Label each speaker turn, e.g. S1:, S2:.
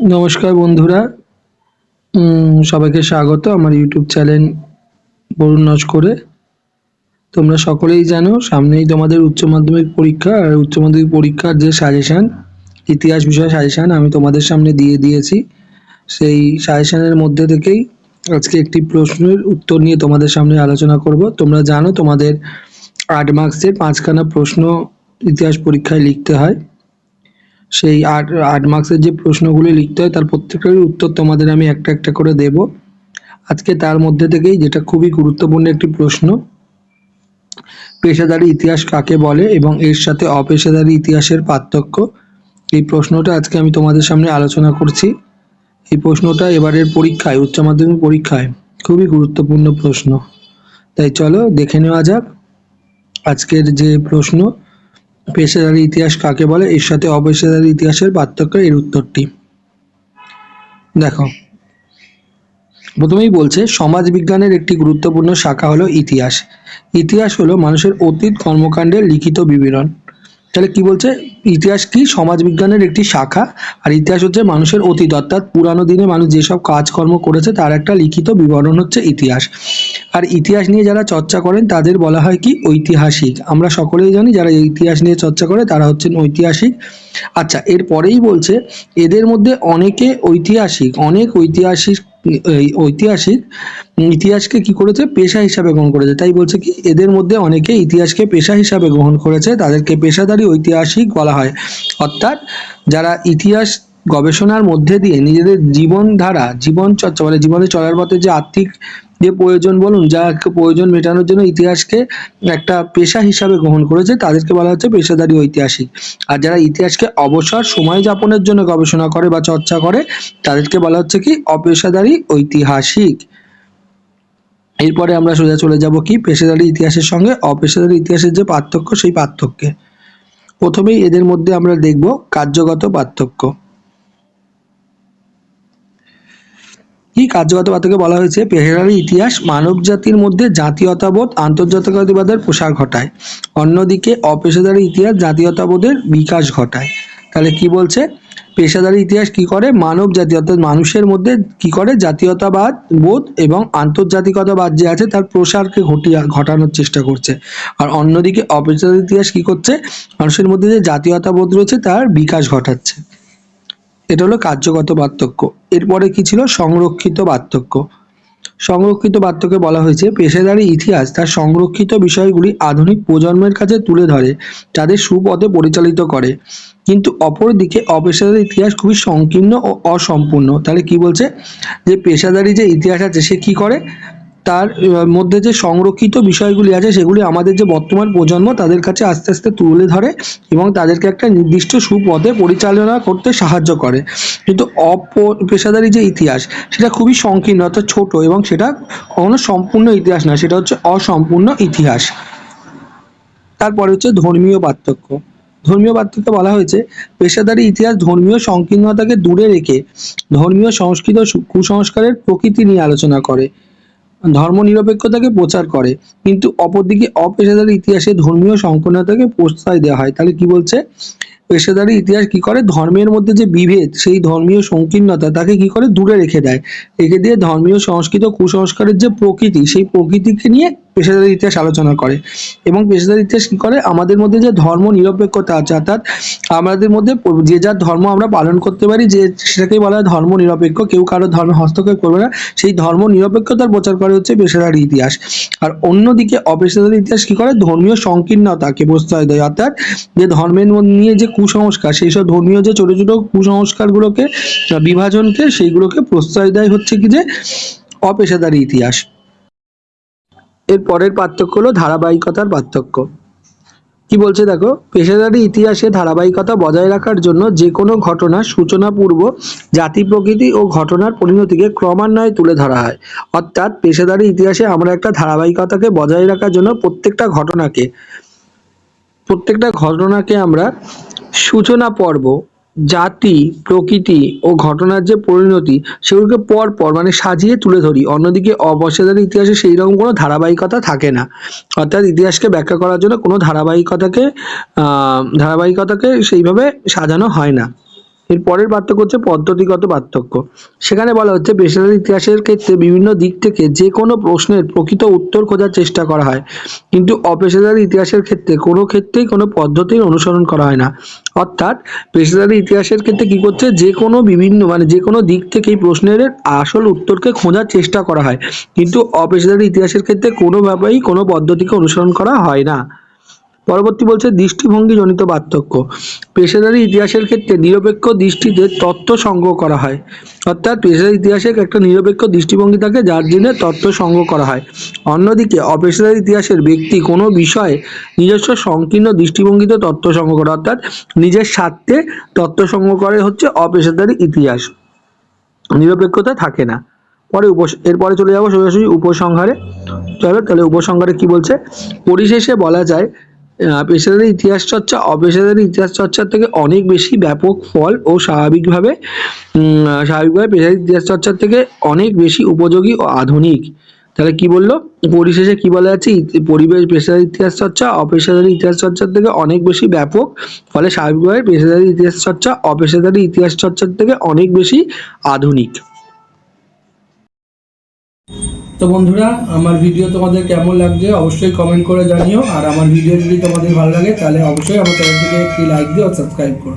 S1: নমস্কার বন্ধুরা। সবাইকে স্বাগত আমার ইউটিউব চ্যানেল বরুণ নস্করে তোমরা সকলেই জানো, সামনেই তোমাদের উচ্চ মাধ্যমিক পরীক্ষা, আর উচ্চ মাধ্যমিক পরীক্ষার যে সাজেশান ইতিহাস বিষয়ে সাজেশান আমি তোমাদের সামনে দিয়ে দিয়েছি। সেই সাজেশানের মধ্যে থেকেই আজকে একটি প্রশ্নের উত্তর নিয়ে তোমাদের সামনে আলোচনা করব। তোমরা জানো, তোমাদের আট মার্কসের পাঁচখানা প্রশ্ন ইতিহাস পরীক্ষায় লিখতে হয়। সেই আট আট মার্কসের যে প্রশ্নগুলি লিখতে হয়, তার প্রত্যেকটারই উত্তর তোমাদের আমি একটা একটা করে দেব। আজকে তার মধ্যে থেকেই যেটা খুবই গুরুত্বপূর্ণ একটি প্রশ্ন, পেশাদারি ইতিহাস কাকে বলে এবং এর সাথে অপেশাদারি ইতিহাসের পার্থক্য? এই প্রশ্নটা আজকে আমি তোমাদের সামনে আলোচনা করছি। এই প্রশ্নটা এবারের পরীক্ষায়, উচ্চ মাধ্যমিক পরীক্ষায় খুবই গুরুত্বপূর্ণ প্রশ্ন। তাই চলো দেখে নেওয়া যাক আজকের যে প্রশ্ন পেশাদারি ইতিহাস কাকে বলে? এর সাথে অপেশাদারি ইতিহাসের পার্থক্য এর উত্তরটি। দেখো। প্রথমেই বলছে সমাজ বিজ্ঞানের একটি গুরুত্বপূর্ণ শাখা হলো ইতিহাস। ইতিহাস হলো মানুষের অতীত কর্মকাণ্ডের লিখিত বিবরণ। তাহলে কি বলছে? ইতিহাস কি? সমাজ বিজ্ঞানের একটি শাখা। আর ইতিহাস হচ্ছে মানুষের অতীত। অর্থাৎ পুরানো দিনে মানুষ যেসব কাজকর্ম করেছে, তার একটা লিখিত বিবরণ হচ্ছে ইতিহাস। আর ইতিহাস নিয়ে যারা চর্চা করেন, তাদের বলা হয় কি? ঐতিহাসিক। আমরা সকলেই জানি যারা ইতিহাস নিয়ে চর্চা করে, তারা হচ্ছেন ঐতিহাসিক। আচ্ছা এরপরেই বলছে, এদের মধ্যে অনেকে ঐতিহাসিক, অনেক ঐতিহাসিক ঐতিহাসিক ইতিহাসকে কি করেছে? পেশা হিসাবে গ্রহণ করেছে। তাই বলছে কি, এদের মধ্যে অনেকে ইতিহাসকে পেশা হিসাবে গ্রহণ করেছে, তাদেরকে পেশাদারী ঐতিহাসিক বলা হয়। অর্থাৎ, যারা ইতিহাস গবেষণার মধ্যে দিয়ে নিজেদের জীবনধারা জীবন চর্চা মানে জীবনে চলার পথে যে আর্থিক যে প্রয়োজন বলুন, যা প্রয়োজন মেটানোর জন্য ইতিহাসকে একটা পেশা হিসাবে গ্রহণ করেছে, তাদেরকে বলা হচ্ছে পেশাদারী ঐতিহাসিক আর যারা ইতিহাসকে অবসর সময় যাপনের জন্য গবেষণা করে বা চর্চা করে, তাদেরকে বলা হচ্ছে কি? অপেশাদারী ঐতিহাসিক এরপরে আমরা সোজা চলে যাব কি? পেশাদারী ইতিহাসের সঙ্গে অপেশাদারী ইতিহাসের যে পার্থক্য, সেই পার্থক্যে। প্রথমেই এদের মধ্যে আমরা দেখব কার্যগত পার্থক্য। কি কার্যগত পার্থক্য বলা হয়েছে পেশাদারী ইতিহাস মানব জাতির মধ্যে জাতীয়তাবোধ আন্তর্জাতিকতাবাদের প্রসার ঘটায়। অন্যদিকে অপেশাদারী ইতিহাস জাতীয়তাবোধের বিকাশ ঘটায়। তাহলে কি বলছে? পেশাদারী ইতিহাস কি করে? মানব জাতি অর্থাৎ মানুষের মধ্যে কি করে? জাতীয়তাবাদ, বোধ এবং আন্তর্জাতিকতাবাদ যে আছে তার প্রসারকে ঘটিয়া, ঘটানোর চেষ্টা করছে। আর অন্যদিকে অপেশাদারী ইতিহাস কি করছে? মানুষের মধ্যে যে জাতীয়তাবোধ রয়েছে তার বিকাশ ঘটাচ্ছে। এটা হলো কার্যগত পার্থক্য। এরপরে কি ছিল? সংরক্ষিত পার্থক্য সংরক্ষিত পার্থক্যে বলা হয়েছে, পেশাদারি ইতিহাস তার সংরক্ষিত বিষয়গুলি আধুনিক প্রজন্মের কাছে তুলে ধরে তাদের সুপথে পরিচালিত করে। কিন্তু অপরদিকে অপেশাদারি ইতিহাস খুবই সংকীর্ণ ও অসম্পূর্ণ। তাহলে কি বলছে? যে পেশাদারি যে ইতিহাস আছে, সে কি করে? তার মধ্যে যে সংরক্ষিত বিষয়গুলি আছে, সেগুলি আমাদের যে বর্তমান প্রজন্ম তাদের কাছে আস্তে আস্তে তুলে ধরে এবং তাদেরকে একটা নির্দিষ্ট সুপথে পরিচালনা করতে সাহায্য করে। কিন্তু অপ পেশাদারি যে ইতিহাস, সেটা খুবই সংকীর্ণ অর্থাৎ ছোট এবং সেটা কখনো সম্পূর্ণ ইতিহাস না সেটা হচ্ছে অসম্পূর্ণ ইতিহাস। তারপরে হচ্ছে ধর্মীয় পার্থক্য। ধর্মীয় পার্থক্য বলা হয়েছে, পেশাদারি ইতিহাস ধর্মীয় সংকীর্ণতাকে দূরে রেখে ধর্মীয় সংস্কৃত কুসংস্কারের প্রকৃতি নিয়ে আলোচনা করে। ধর্মনিরপেক্ষতাকে প্রচার করে। কিন্তু অপরদিকে অপেশাদারী ইতিহাসে ধর্মীয় সংকীর্ণতাকে প্রশ্রয় দেওয়া হয়। তাহলে কি বলছে? পেশাদারি ইতিহাস কি করে? ধর্মের মধ্যে যে বিভেদ, সেই ধর্মীয় সংকীর্ণতা তাকে কি করে? দূরে রেখে দেয়। রেখে দিয়ে ধর্মীয় সংস্কৃত কুসংস্কারের যে প্রকৃতি, সেই প্রকৃতিকে নিয়ে পেশাদারি ইতিহাস আলোচনা করে। এবং পেশাদারি ইতিহাস কি করে? আমাদের মধ্যে যে ধর্ম নিরপেক্ষতা আছে, অর্থাৎ আমাদের মধ্যে যে যার ধর্ম আমরা পালন করতে পারি, যে সেটাকেই বলা হয় ধর্ম নিরপেক্ষ, কেউ কারও ধর্মে হস্তক্ষেপ করবে না। সেই ধর্ম নিরপেক্ষতার প্রচার করে হচ্ছে পেশাদারি ইতিহাস। আর অন্যদিকে অপেশাদারি ইতিহাস কি করে? ধর্মীয় সংকীর্ণতাকে প্রশ্রয় দেয়, অর্থাৎ যে ধর্মের নিয়ে যে কুসংস্কার, সেই সব ধর্মীয় যে ছোট ছোট কুসংস্কারগুলোকে বিভাজনকে, সেইগুলোকে প্রশ্রয় দেয় হচ্ছে কি যে অপেশাদারি ইতিহাস। এর পরের পার্থক্য হলো ধারাবাহিকতার পার্থক্য। কি বলছে দেখো? পেশাদারি ইতিহাসে ধারাবাহিকতা বজায় রাখার জন্য যে কোনো ঘটনার সূচনা পূর্ব জাতি প্রকৃতি ও ঘটনার পরিণতিকে ক্রমান্বয়ে তুলে ধরা হয়। অর্থাৎ পেশাদারি ইতিহাসে আমরা একটা ধারাবাহিকতাকে বজায় রাখার জন্য প্রত্যেকটা ঘটনাকে প্রত্যেকটা ঘটনাকে আমরা সূচনা পর্ব, জাতি, প্রকৃতি ও ঘটনার যে পরিণতি, সেগুলোকে পর পর মানে সাজিয়ে তুলে ধরি। অন্যদিকে অপেশাদারি ইতিহাসে সেই রকম কোনো ধারাবাহিকতা থাকে না। অর্থাৎ ইতিহাসকে ব্যাখ্যা করার জন্য কোনো ধারাবাহিকতাকে ধারাবাহিকতাকে সেইভাবে সাজানো হয় না। এর পরের পার্থক্য হচ্ছে পদ্ধতিগত পার্থক্য। সেখানে বলা হচ্ছে পেশাদার ইতিহাসের ক্ষেত্রে বিভিন্ন দিক থেকে যে কোনো প্রশ্নের প্রকৃত উত্তর খোঁজার চেষ্টা করা হয়। কিন্তু অপেশাদার ইতিহাসের ক্ষেত্রে কোনো ক্ষেত্রেই কোনো পদ্ধতির অনুসরণ করা হয় না। অর্থাৎ পেশাদারি ইতিহাসের ক্ষেত্রে কি করছে? যে কোনো বিভিন্ন মানে যে কোনো দিক থেকে এই প্রশ্নের আসল উত্তরকে খোঁজার চেষ্টা করা হয়। কিন্তু অপেশাদারি ইতিহাসের ক্ষেত্রে কোনোভাবেই কোনো পদ্ধতিকে অনুসরণ করা হয় না। পরবর্তী বলছে দৃষ্টিভঙ্গি জনিত পার্থক্য। পেশাদারি ইতিহাসের ক্ষেত্রে নিরপেক্ষ দৃষ্টিতে তথ্য সংগ্রহ করা হয়। অর্থাৎ পেশাদারি ইতিহাসের একটা নিরপেক্ষ দৃষ্টিভঙ্গি থাকে যার জন্য তথ্য সংগ্রহ করা হয়। অন্যদিকে অপেশাদারি ইতিহাসের ব্যক্তি কোনো বিষয়ে নিজস্ব সংকীর্ণ দৃষ্টিভঙ্গিতে তথ্য সংগ্রহ করে, অর্থাৎ নিজের স্বার্থে তথ্য সংগ্রহ করে হচ্ছে অপেশাদারি ইতিহাস। নিরপেক্ষতা থাকে না। পরে উপস এরপরে চলে যাব সোজাসুজি উপসংহারে। চলো তাহলে উপসংহারে কি বলছে? পরিশেষে বলা যায় পেশাদারি ইতিহাস চর্চা, অপেশাদারি ইতিহাস চর্চার থেকে অনেক বেশি ব্যাপক ফল ও স্বাভাবিকভাবে স্বাভাবিকভাবে পেশাদারি ইতিহাস চর্চার থেকে অনেক বেশি উপযোগী ও আধুনিক। তাহলে কি বলল? পরিশেষে কি বলা যাচ্ছে পরিবেশ, পেশাদারি ইতিহাস চর্চা, অপেশাদারি ইতিহাস চর্চার থেকে অনেক বেশি ব্যাপক, ফলে স্বাভাবিকভাবে পেশাদারি ইতিহাস চর্চা, অপেশাদারি ইতিহাস চর্চার থেকে অনেক বেশি আধুনিক।
S2: তো বন্ধুরা, আমার ভিডিও তোমাদের কেমন লাগছে অবশ্যই কমেন্ট করে জানিও, আর আমার ভিডিও যদি তোমাদের ভালো লাগে, তাহলে অবশ্যই আমার চ্যানেলটিকে একটি লাইক দিও সাবস্ক্রাইব করো।